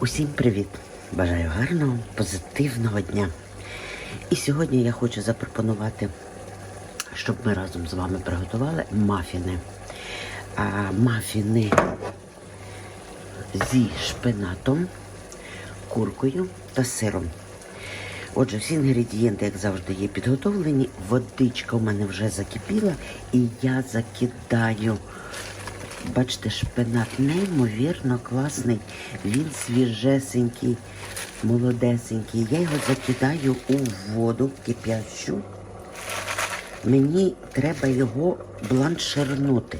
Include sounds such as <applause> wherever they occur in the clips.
Усім привіт! Бажаю гарного, позитивного дня. І сьогодні я хочу запропонувати, щоб ми разом з вами приготували мафіни. А, мафіни зі шпинатом, куркою та сиром. Отже, всі інгредієнти, як завжди, є підготовлені. Водичка у мене вже закипіла, і я закидаю. Бачите, шпинат неймовірно класний. Він свіжесенький, молодесенький. Я його закидаю у воду кип'ячу. Мені треба його бланширнути.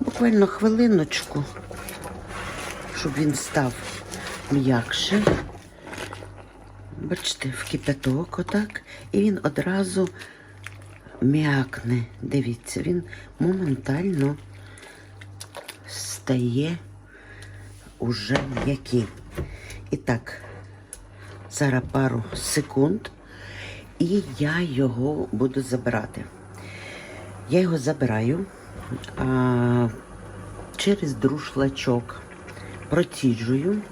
Буквально хвилиночку, щоб він став м'якше. Бачите, в кипяток отак, і він одразу м'якне. Дивіться, він моментально стає уже м'який. І так, зараз пару секунд, і я його буду забирати. Я його забираю а, через друшлачок, проціджую,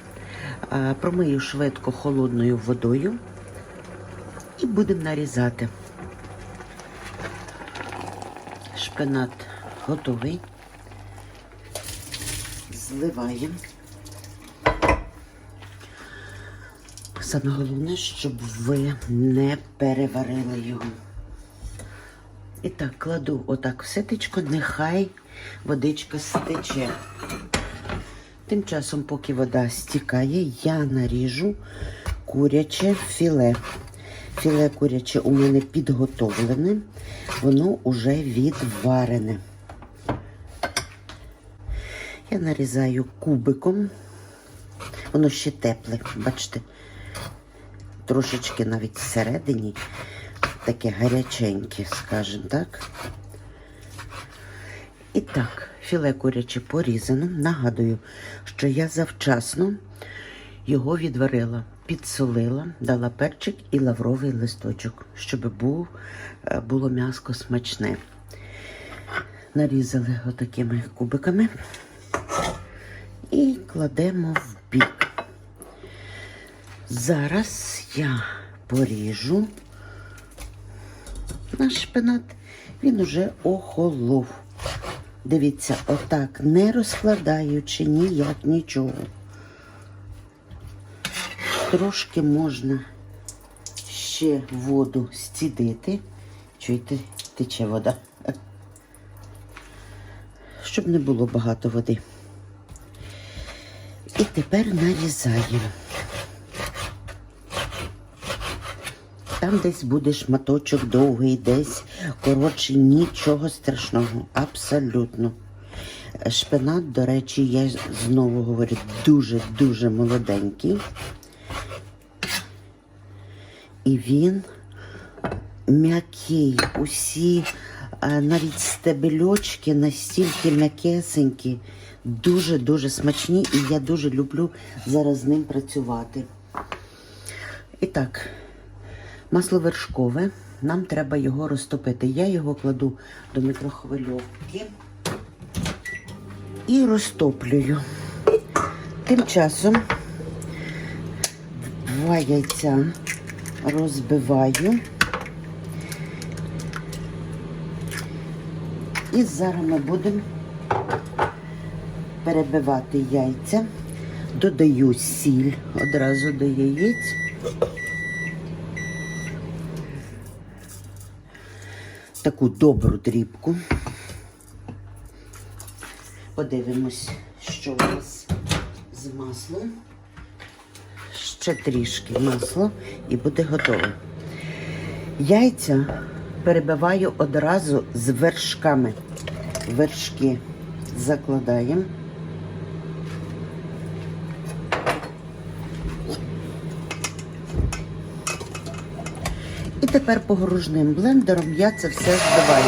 а, промию швидко холодною водою і будемо нарізати. Шпинат готовий. Зливаємо. Саме головне, щоб ви не переварили його. І так, кладу отак в ситечко, нехай водичка стече. Тим часом, поки вода стікає, я наріжу куряче філе. Філе куряче у мене підготовлене, воно уже відварене. Я нарізаю кубиком. Воно ще тепле, бачите, трошечки навіть всередині таке гаряченьке, скажімо так. І так, філе куряче порізано. Нагадую, що я завчасно його відварила, підсолила, дала перчик і лавровий листочок, щоб був, е, було м'яско смачне. Нарізали отакими кубиками і кладемо в бік. Зараз я поріжу наш шпинат, він уже охолов. Дивіться, отак, не розкладаючи ніяк нічого. Трошки можна ще воду стідити. Чуєте, тече вода. Щоб не було багато води. І тепер нарізаємо. Там десь буде шматочок довгий, десь коротший, нічого страшного. Абсолютно. Шпинат, до речі, я знову говорю, дуже-дуже молоденький. І він м'який. Усі навіть стебельочки настільки м'якесенькі, дуже-дуже смачні, і я дуже люблю зараз з ним працювати. І так, масло вершкове. Нам треба його розтопити. Я його кладу до мікрохвильовки і розтоплюю. Тим часом два яйця розбиваю. І зараз ми будемо перебивати яйця. Додаю сіль одразу до яєць. Таку добру дрібку. Подивимось, що у нас з маслом. Ще трішки масла і буде готово. Яйця перебиваю одразу з вершками. Вершки закладаємо. Тепер погружним блендером я це все збиваю.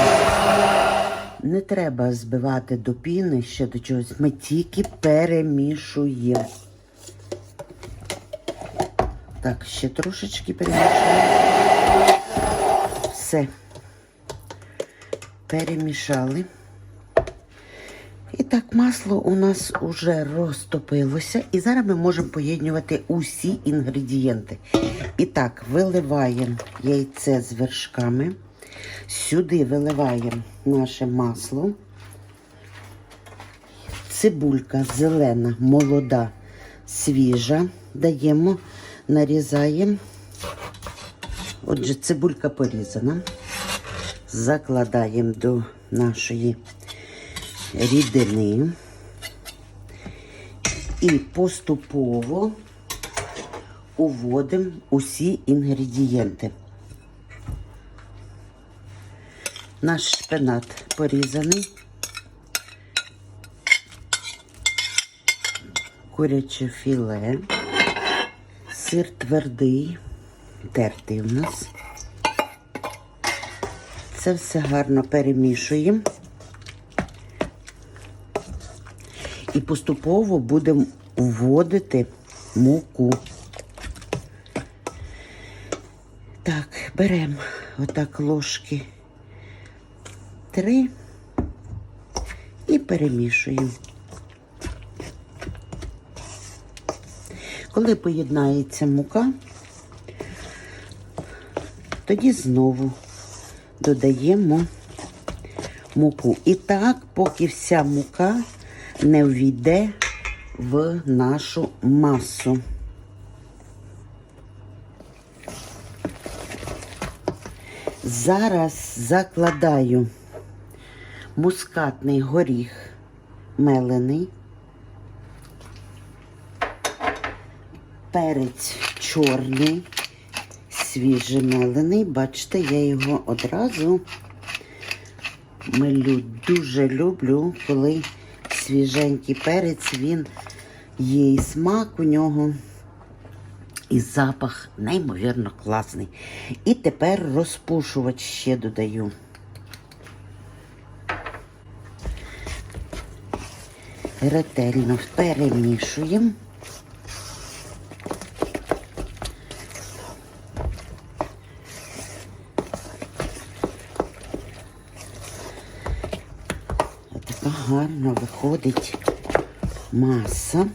Не треба збивати до піни ще до чогось. Ми тільки перемішуємо. Так, ще трошечки перемішуємо. Все. Перемішали. Так. масло у нас уже розтопилося, і зараз ми можемо поєднувати усі інгредієнти. І так, виливаємо яйце з вершками. Сюди виливаємо наше масло. Цибулька зелена, молода, свіжа. Даємо, нарізаємо. Отже, цибулька порізана. Закладаємо до нашої рідини. І поступово уводимо усі інгредієнти. Наш шпинат порізаний. Куряче філе, сир твердий, тертий у нас. Це все гарно перемішуємо. І поступово будемо вводити муку. Так, беремо отак ложки три і перемішуємо. Коли поєднається мука, тоді знову додаємо муку. І так, поки вся мука не ввійде в нашу масу. Зараз закладаю мускатний горіх мелений, перець чорний, свіжий мелений. Бачите, я його одразу милю. Дуже люблю, коли свіженький перець, він є і смак у нього, і запах неймовірно класний. І тепер розпушувач ще додаю. Ретельно перемішуємо. Гарно виходить маса.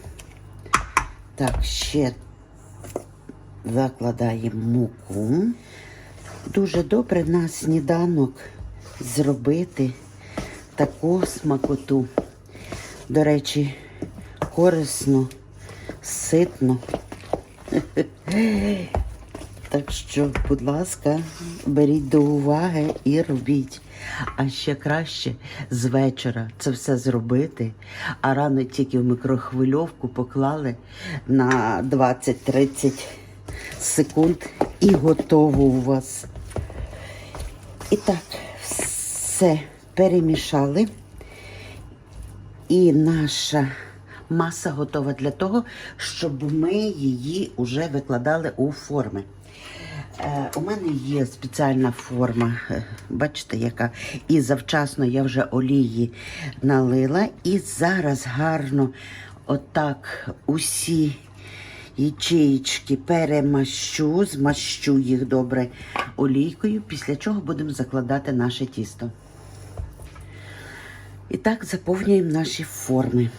Так, ще закладаємо муку. Дуже добре на сніданок зробити таку смакоту. До речі, корисно, ситно. <laughs> Так що, будь ласка, беріть до уваги і робіть. А ще краще з вечора це все зробити, а рано тільки в мікрохвильовку поклали на 20-30 секунд і готово у вас. І так, все перемішали. І наша маса готова для того, щоб ми її вже викладали у форми. Е, у мене є спеціальна форма, е, бачите, яка. І завчасно я вже олії налила. І зараз гарно отак усі ячеїчки перемащу, змащу їх добре олійкою, після чого будемо закладати наше тісто. І так заповнюємо наші форми.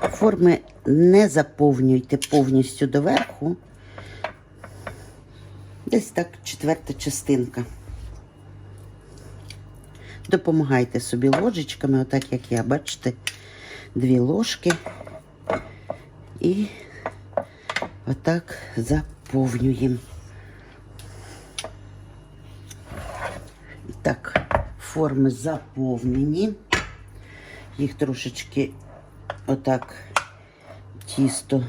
Форми не заповнюйте повністю доверху. Десь так четверта частинка. Допомагайте собі ложечками, отак як я, бачите, дві ложки. І отак заповнюємо. І так, форми заповнені. Їх трошечки отак тісто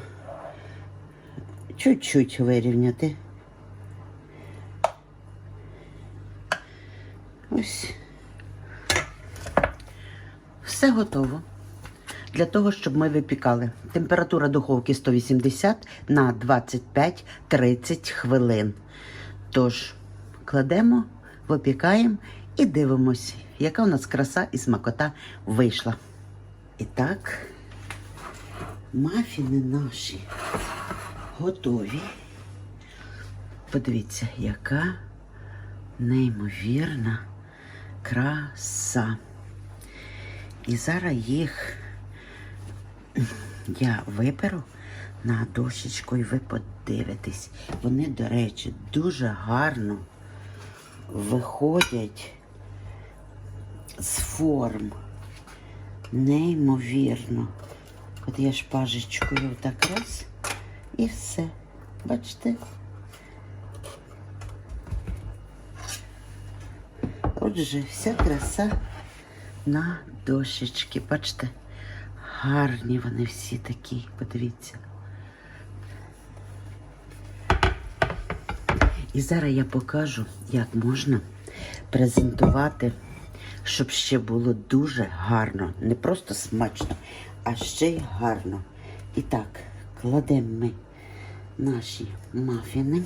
чуть-чуть вирівняти. Ось. Все готово. Для того, щоб ми випікали. Температура духовки 180 на 25-30 хвилин. Тож, кладемо, випікаємо і дивимось, яка у нас краса і смакота вийшла. І так, мафіни наші готові. Подивіться, яка неймовірна краса. І зараз їх я виперу на дощечку і ви подивитесь. Вони, до речі, дуже гарно виходять з форм. Неймовірно. От я шпажечкою так раз і все. Бачите? Отже, вся краса на дощечки. Бачите? Гарні вони всі такі, подивіться. І зараз я покажу, як можна презентувати, щоб ще було дуже гарно. Не просто смачно, а ще й гарно. І так, кладемо ми наші мафіни.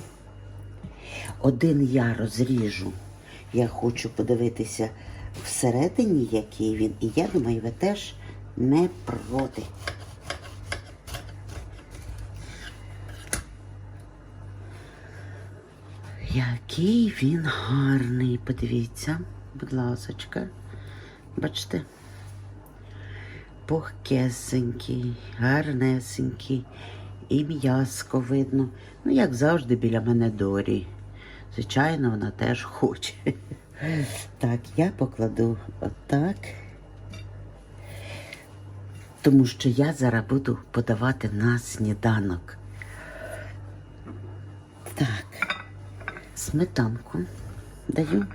Один я розріжу. Я хочу подивитися всередині, який він. І я думаю, ви теж не проти. Який він гарний, подивіться, будь ласочка. Бачите? Пухкесенький, гарнесенький, і м'яско видно. Ну, як завжди, біля мене Дорі. Звичайно, вона теж хоче. <laughs> Так, я покладу отак. Тому що я зараз буду подавати на сніданок. Так, сметанку даю.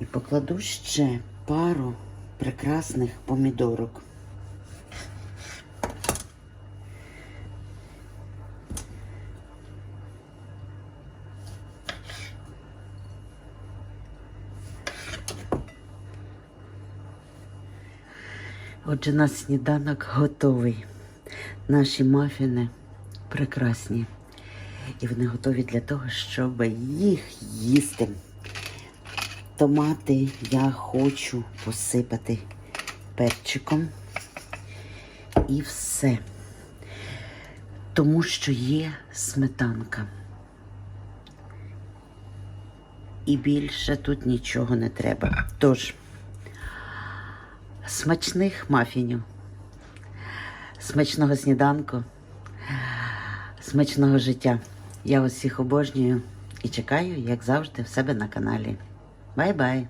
І покладу ще пару прекрасних помідорок. Отже, наш сніданок готовий. Наші мафіни прекрасні. І вони готові для того, щоб їх їсти. Томати я хочу посипати перчиком. І все. Тому що є сметанка. І більше тут нічого не треба. Тож, смачних мафінів, смачного сніданку, смачного життя. Я всіх обожнюю і чекаю, як завжди, в себе на каналі. Bye-bye.